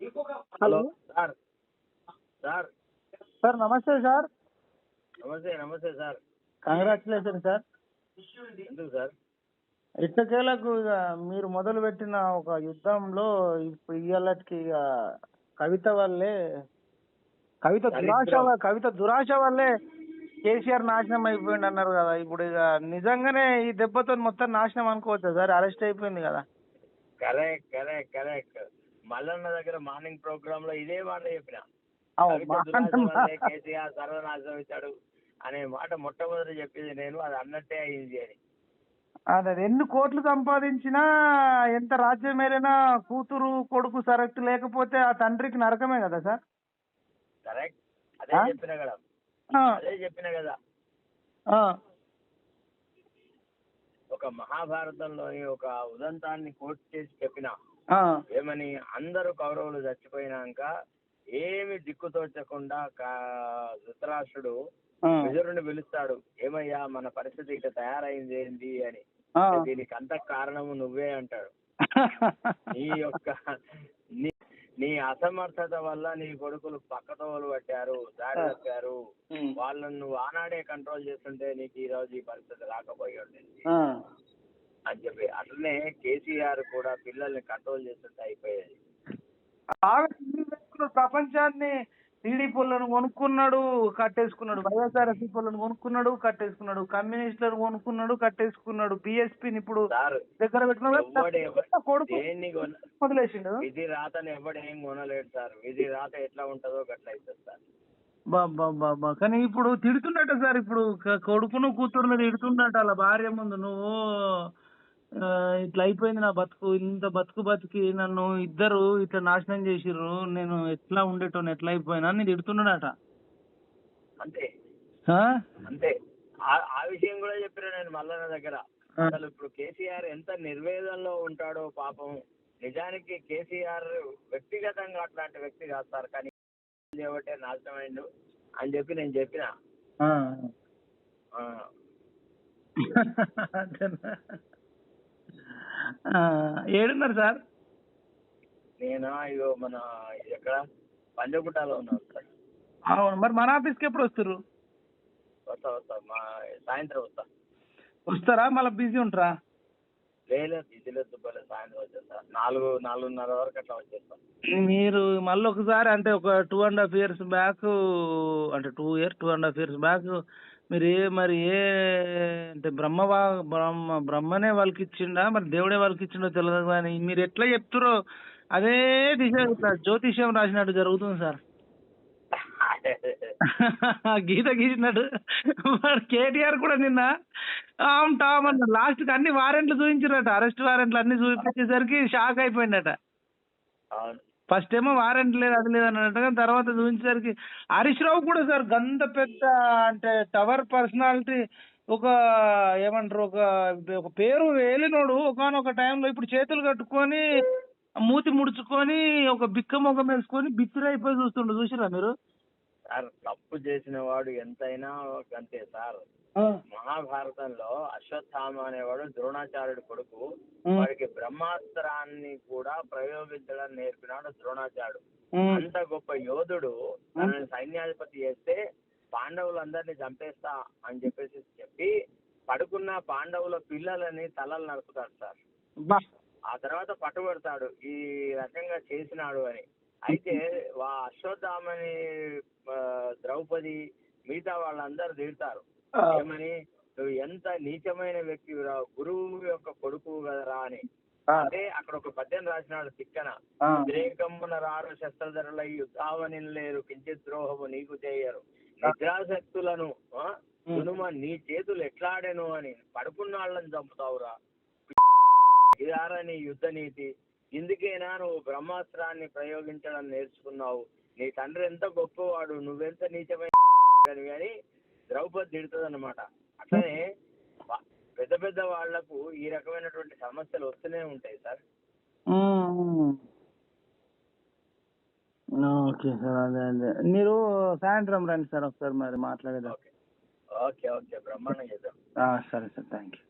Hello. Sir. Sir. Sir నమస్తే sir. నమస్తే నమస్తే సార్. Congratulation sir. ఎందుకు సార్? ఇట్టకేలకు ఇక మీరు మొదలు పెట్టిన ఒక యుద్ధంలో ఇప్పుడు ఇయ్యాలకి ఇక కవిత వల్లే కవిత దురాశ వ- కవిత దురాశ వల్లే కేసీఆర్ నాశనం అయిపోయింది అన్నారు కదా. ఇప్పుడు ఇక నిజంగానే ఈ దెబ్బతో మొత్తం నాశనం అనుకోవచ్చా సార్? అరెస్ట్ అయిపోయింది కదా. కరెక్ట్ కరెక్ట్ కరెక్ట్ మల్లన్న దగ్గర మార్నింగ్ ప్రోగ్రామ్లో ఇదే మాట చెప్పిన. కేసీఆర్ సర్వనాశనం ఇచ్చాడు అనే మాట మొట్టమొదటి చెప్పింది నేను అది అన్నట్టే అయింది అని. అదే. ఎన్ని కోట్లు సంపాదించినా ఎంత రాజ్యం ఏలినా కూతురు కొడుకు సరెక్ట్ లేకపోతే ఆ తండ్రికి నరకమే కదా సార్? కరెక్ట్. అదే? చెప్పిన కదా. అదే చెప్పిన కదా. ఒక మహాభారతంలోని ఒక ఉదంతాన్ని కోట్ చేసి చెప్పిన. ఏమని అందరూ కౌరవులు చచ్చిపోయినాక ఏమి దిక్కుతోచకుండా ధృతరాష్ట్రుడు విదురుని పిలుస్తాడు. ఏమయ్యా మన పరిస్థితి ఇట్లా తయారైంది ఏంది అని. దీనికి అంత కారణము నువ్వే అంటాడు. నీ యొక్క నీ నీ అసమర్థత వల్ల నీ కొడుకులు పక్కతోవలు పట్టారు దారి తప్పారు. వాళ్ళని నువ్వు ఆనాడే కంట్రోల్ చేస్తుంటే నీకు ఈ రోజు ఈ పరిస్థితి రాకపోయి ఉండేది. అని చెప్పి అట్లనే కేసీఆర్ కూడా పిల్లల్ని కంట్రోల్ చేస్తుంటే అయిపోయేది. బాగా ప్రపంచాన్ని టీడీపీలను కొనుక్కున్నాడు కట్టేసుకున్నాడు. వైఎస్ఆర్సీ పొలను కొనుక్కున్నాడు కట్టేసుకున్నాడు. కమ్యూనిస్టులను కొనుక్కున్నాడు కట్టేసుకున్నాడు. బీఎస్పీని ఇప్పుడు దగ్గర వదిలేసిండు? విధి రాతని ఎవడు ఏం కొనలేడు సార్. విధి రాత ఎట్లా ఉంటుందో గట్ల అవుతుంది సార్. బాబా బాబా కానీ ఇప్పుడు తిడుతున్నట్ట సార్. ఇప్పుడు కొడుకును కూతురుని తిడుతున్నట్ట అలా భార్య ముందు. నువ్వు ఇట్లా అయిపోయింది నా బతుకు. ఇంత బతుకు బతికి నన్ను ఇద్దరు ఇట్లా నాశనం చేసిర్రు. నేను ఎట్లా ఉండేటోని ఎట్లా అయిపోయినా అని తిడుతున్నాడట. అంతే. ఆ? అంతే. ఆ- విషయం కూడా చెప్పిన నేను మల్లన్న దగ్గర. అసలు ఇప్పుడు కేసీఆర్ ఎంత నిర్వేదంలో ఉంటాడో పాపం. నిజానికి కేసీఆర్ వ్యక్తిగతంగా అట్లాంటి వ్యక్తి కాదు సార్. కానీ చేయబట్టే నాశనమైండు అని చెప్పి నేను చెప్పిన. అంతేనా? ఏడున్నారు సార్? నేను? ఇగో మన ఎక్కడ? పంజగుట్టలో ఉన్నాను సార్. అవును మరి మన ఆఫీస్కి ఎప్పుడు వస్తారు వస్తా వస్తా. మా సాయంత్రం వస్తా. వస్తారా? మళ్ళీ బిజీ ఉంటారా? లేదు బిజీలో దుబ్బలే సాయంత్రం వచ్చేస్తా. నాలుగు నాలుగున్నర వరకు అట్లా వచ్చేస్తా. మీరు మళ్ళీ ఒకసారి అంటే ఒక two and half years back అంటే two year two and half years back మీరు ఏ మరి ఏ అంటే బ్రహ్మ బ్రహ్మ బ్రహ్మనే వాళ్ళకి ఇచ్చిండా మరి దేవుడే వాళ్ళకి ఇచ్చిండో తెలియదు కానీ మీరు ఎట్లా చెప్తారో అదే దిశ జ్యోతిష్యం రాసినట్టు జరుగుతుంది సార్. గీత గీసినట్టు. వాడు కేటీఆర్ కూడా నిన్న ఆమ్ టామ్ అన్న లాస్ట్కి అన్ని వారెంట్లు చూపించారట అరెస్ట్ వారెంట్లు అన్ని చూపించేసరికి షాక్ అయిపోయిందట. ఫస్ట్ ఏమో వారెంట్ లేదు అది లేదు అన్నట్టుగా తర్వాత చూపించేసరికి హరీష్ రావు కూడా సార్ గంత పెద్ద అంటే టవర్ పర్సనాలిటీ ఒక ఏమంటారు ఒక ఒక పేరు వేలినోడు ఒకనొక టైంలో ఇప్పుడు చేతులు కట్టుకొని మూతి ముడుచుకొని ఒక బిక్క ముఖం వేసుకొని బిత్తిరైపోయి చూస్తుండు చూసిరా మీరు? సార్ తప్పు చేసిన వాడు ఎంతైనా అంతే సార్. మహాభారతంలో అశ్వత్థామ అనేవాడు ద్రోణాచార్యుడు కొడుకు. వాడికి బ్రహ్మాస్త్రాన్ని కూడా ప్రయోగించడం నేర్పినాడు ద్రోణాచార్యుడు. అంత గొప్ప యోధుడు తనని సైన్యాధిపతి చేస్తే పాండవులందరినీ చంపేస్తా అని చెప్పేసి చెప్పి పడుకున్న పాండవుల పిల్లలని తలలు నరుకుతాడు సార్. ఆ తర్వాత పట్టుబడతాడు ఈ రకంగా చేసినాడు అని. అయితే వా అశ్వత్థామని ద్రౌపది మిగతా వాళ్ళందరూ తిడతారు. ఏమని నువ్వు ఎంత నీచమైన వ్యక్తి గురువు యొక్క కొడుకు కదరా అని అంటే అక్కడ ఒక పద్యం రాసినాడు తిక్కన. ఉద్రేకమున రారు శస్త్రధరుల యుద్ధావని లేరు. కించిత్ ద్రోహము నీకు చేయరు. నిద్రాశక్తులను ఆ, దునుమ నీ చేతులు ఎట్లాడెను అని పడుకున్న వాళ్ళని చంపుతావురా. ఇదారా నీ యుద్ధ నీతి. ఇందుకేనా నువ్వు బ్రహ్మాస్త్రాన్ని ప్రయోగించడం నేర్చుకున్నావు. నీ తండ్రి ఎంత గొప్పవాడు నువ్వెంత నీచమైన అని ద్రౌపది తిడుతుంది అనమాట అట్లనే పెద్ద పెద్ద వాళ్ళకు ఈ రకమైనటువంటి సమస్యలు వస్తూనే ఉంటాయి సార్. ఓకే సార్ అదే అదే. మీరు సాయంత్రం రండి సార్ ఒకసారి మరి మాట్లాడేదాం ఓకే. Okay okay. బ్రహ్మాండం చేద్దాం. ఆ, సరే సార్. Thank you